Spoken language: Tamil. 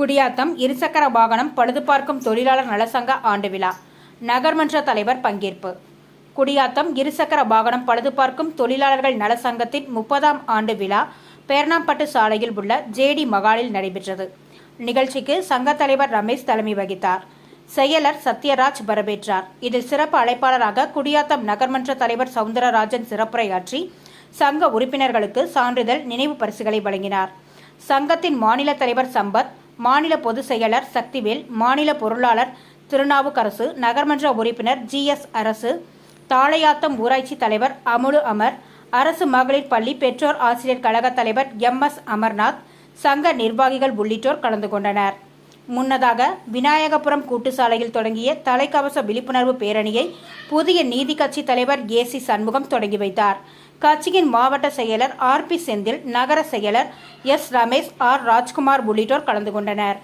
குடியாத்தம் இருசக்கர வாகனம் பழுது பார்க்கும் தொழிலாளர் நலசங்க ஆண்டு விழா. நகர்மன்ற தலைவர் பங்கேற்பு. குடியாத்தம் இருசக்கர வாகனம் பழுது பார்க்கும் தொழிலாளர்கள் நலசங்கத்தின் முப்பதாம் ஆண்டு விழா பேர்ணாம்பட்டு சாலையில் உள்ள ஜேடி மகாலில் நடைபெற்றது. நிகழ்ச்சிக்கு சங்க தலைவர் ரமேஷ் தலைமை வகித்தார். செயலர் சத்யராஜ் வரவேற்றார். இதில் சிறப்பு அழைப்பாளராக குடியாத்தம் நகர்மன்ற தலைவர் சவுந்தரராஜன் சிறப்புரையாற்றி சங்க உறுப்பினர்களுக்கு சான்றிதழ் நினைவு பரிசுகளை வழங்கினார். சங்கத்தின் மாநில தலைவர் சம்பத் மாநில பொதுச் செயலர் சக்திவேல் மாநில பொருளாளர் திருநாவுக்கரசு நகர்மன்ற உறுப்பினர் ஜி எஸ் அரசு தாளையாத்தம் ஊராட்சி தலைவர் அமுலு அமர் அரசு மகளிர் பள்ளி பெற்றோர் ஆசிரியர் கழக தலைவர் எம் எஸ் அமர்நாத் சங்க நிர்வாகிகள் உள்ளிட்டோர் கலந்து கொண்டனர். முன்னதாக விநாயகபுரம் கூட்டுச்சாலையில் தொடங்கிய தலைக்கவச விழிப்புணர்வு பேரணியை புதிய நீதி கட்சி தலைவர் ஏ சி சண்முகம் தொடங்கி வைத்தார். கட்சியின் மாவட்ட செயலர் ஆர் பி செந்தில் நகர செயலர் எஸ் ரமேஷ் ஆர் ராஜ்குமார் உள்ளிட்டோர் கலந்து கொண்டனர்.